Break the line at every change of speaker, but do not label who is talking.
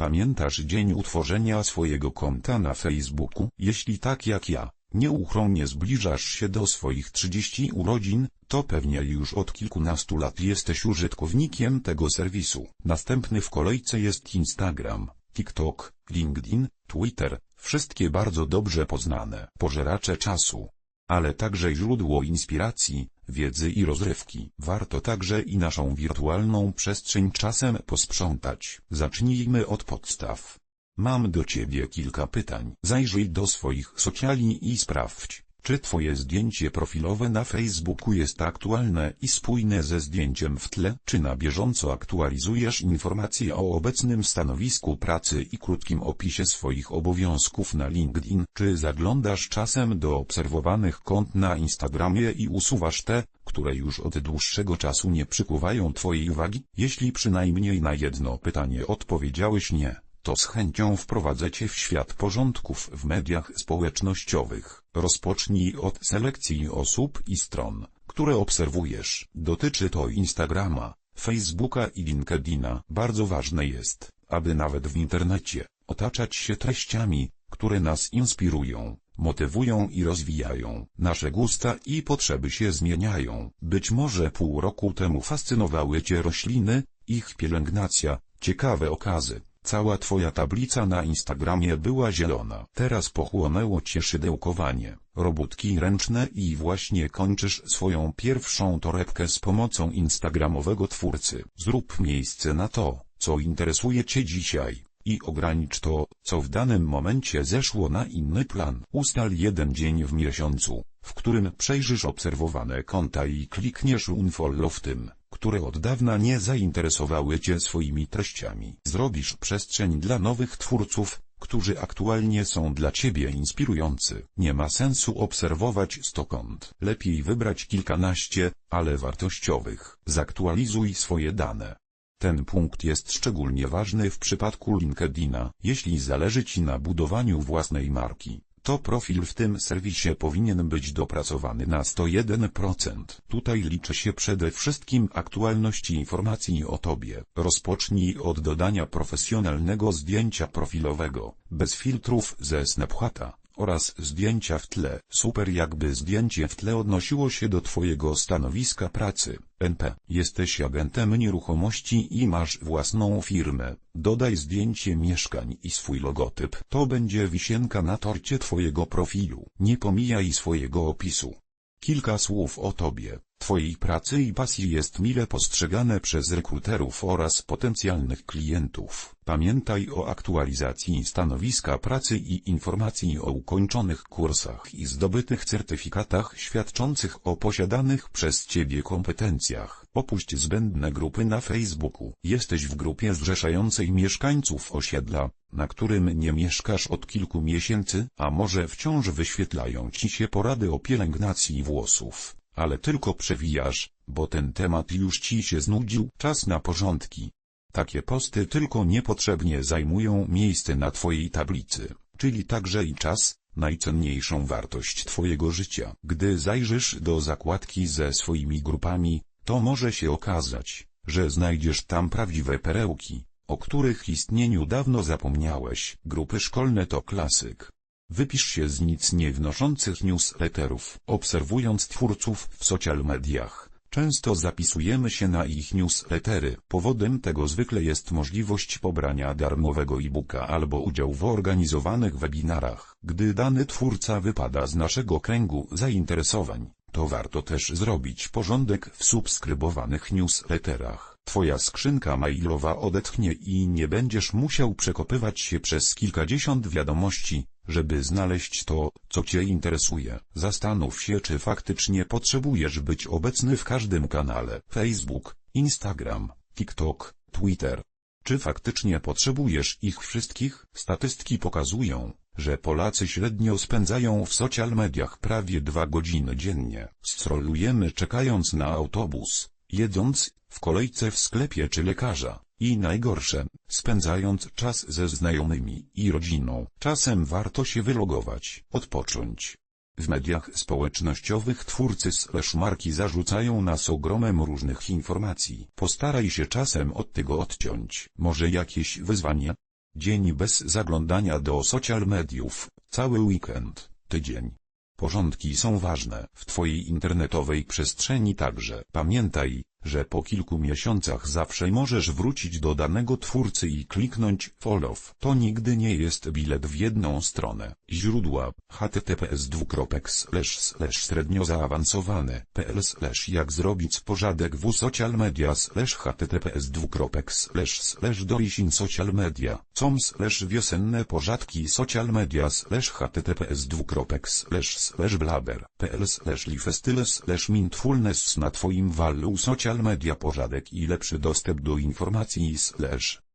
Pamiętasz dzień utworzenia swojego konta na Facebooku? Jeśli tak jak ja, nieuchronnie zbliżasz się do swoich 30 urodzin, to pewnie już od kilkunastu lat jesteś użytkownikiem tego serwisu. Następny w kolejce jest Instagram, TikTok, LinkedIn, Twitter, wszystkie bardzo dobrze poznane pożeracze czasu. Ale także źródło inspiracji, wiedzy i rozrywki. Warto także i naszą wirtualną przestrzeń czasem posprzątać. Zacznijmy od podstaw. Mam do ciebie kilka pytań. Zajrzyj do swoich socjali i sprawdź, czy twoje zdjęcie profilowe na Facebooku jest aktualne i spójne ze zdjęciem w tle? Czy na bieżąco aktualizujesz informacje o obecnym stanowisku pracy i krótkim opisie swoich obowiązków na LinkedIn? Czy zaglądasz czasem do obserwowanych kont na Instagramie i usuwasz te, które już od dłuższego czasu nie przykuwają twojej uwagi? Jeśli przynajmniej na jedno pytanie odpowiedziałeś nie, to z chęcią wprowadzę cię w świat porządków w mediach społecznościowych. Rozpocznij od selekcji osób i stron, które obserwujesz. Dotyczy to Instagrama, Facebooka i LinkedIna. Bardzo ważne jest, aby nawet w internecie otaczać się treściami, które nas inspirują, motywują i rozwijają. Nasze gusta i potrzeby się zmieniają. Być może pół roku temu fascynowały Cię rośliny, ich pielęgnacja, ciekawe okazy. Cała twoja tablica na Instagramie była zielona. Teraz pochłonęło cię szydełkowanie, robótki ręczne i właśnie kończysz swoją pierwszą torebkę z pomocą instagramowego twórcy. Zrób miejsce na to, co interesuje cię dzisiaj. I ogranicz to, co w danym momencie zeszło na inny plan. Ustal jeden dzień w miesiącu, w którym przejrzysz obserwowane konta i klikniesz unfollow w tym które od dawna nie zainteresowały Cię swoimi treściami. Zrobisz przestrzeń dla nowych twórców, którzy aktualnie są dla Ciebie inspirujący. Nie ma sensu obserwować stokąd. Lepiej wybrać kilkanaście, ale wartościowych. Zaktualizuj swoje dane. Ten punkt jest szczególnie ważny w przypadku LinkedIna, jeśli zależy Ci na budowaniu własnej marki to profil w tym serwisie powinien być dopracowany na 101%. Tutaj liczy się przede wszystkim aktualność informacji o Tobie. Rozpocznij od dodania profesjonalnego zdjęcia profilowego, bez filtrów ze Snapchata oraz zdjęcia w tle. Super jakby zdjęcie w tle odnosiło się do Twojego stanowiska pracy. NP. Jesteś agentem nieruchomości i masz własną firmę. Dodaj zdjęcie mieszkań i swój logotyp. To będzie wisienka na torcie Twojego profilu. Nie pomijaj swojego opisu. Kilka słów o Tobie. Twojej pracy i pasji jest mile postrzegane przez rekruterów oraz potencjalnych klientów. Pamiętaj o aktualizacji stanowiska pracy i informacji o ukończonych kursach i zdobytych certyfikatach świadczących o posiadanych przez Ciebie kompetencjach. Opuść zbędne grupy na Facebooku. Jesteś w grupie zrzeszającej mieszkańców osiedla, na którym nie mieszkasz od kilku miesięcy, a może wciąż wyświetlają Ci się porady o pielęgnacji włosów ale tylko przewijasz, bo ten temat już ci się znudził. Czas na porządki. Takie posty tylko niepotrzebnie zajmują miejsce na twojej tablicy, czyli także i czas, najcenniejszą wartość twojego życia. Gdy zajrzysz do zakładki ze swoimi grupami, to może się okazać, że znajdziesz tam prawdziwe perełki, o których istnieniu dawno zapomniałeś. Grupy szkolne to klasyk. Wypisz się z nic nie wnoszących newsletterów. Obserwując twórców w social mediach, często zapisujemy się na ich newslettery. Powodem tego zwykle jest możliwość pobrania darmowego e-booka albo udział w organizowanych webinarach. Gdy dany twórca wypada z naszego kręgu zainteresowań, to warto też zrobić porządek w subskrybowanych newsletterach. Twoja skrzynka mailowa odetchnie i nie będziesz musiał przekopywać się przez kilkadziesiąt wiadomości, żeby znaleźć to, co Cię interesuje. Zastanów się czy faktycznie potrzebujesz być obecny w każdym kanale. Facebook, Instagram, TikTok, Twitter. Czy faktycznie potrzebujesz ich wszystkich? Statystyki pokazują, że Polacy średnio spędzają w social mediach prawie dwa godziny dziennie. Strolujemy czekając na autobus, jedząc, w kolejce w sklepie czy lekarza. I najgorsze, spędzając czas ze znajomymi i rodziną. Czasem warto się wylogować, odpocząć. W mediach społecznościowych twórcy marki zarzucają nas ogromem różnych informacji. Postaraj się czasem od tego odciąć. Może jakieś wyzwanie? Dzień bez zaglądania do social mediów, cały weekend, tydzień. Porządki są ważne w Twojej internetowej przestrzeni także. Pamiętaj, że po kilku miesiącach zawsze możesz wrócić do danego twórcy i kliknąć follow. To nigdy nie jest bilet w jedną stronę. Źródła https średnio zaawansowane pl jak zrobić porządek w social media slash https dorisin social media com slash wiosenne porządki social media slash https blaber pl slash lifestyle slash mindfulness na twoim wallu social media porządek i lepszy dostęp do informacji slash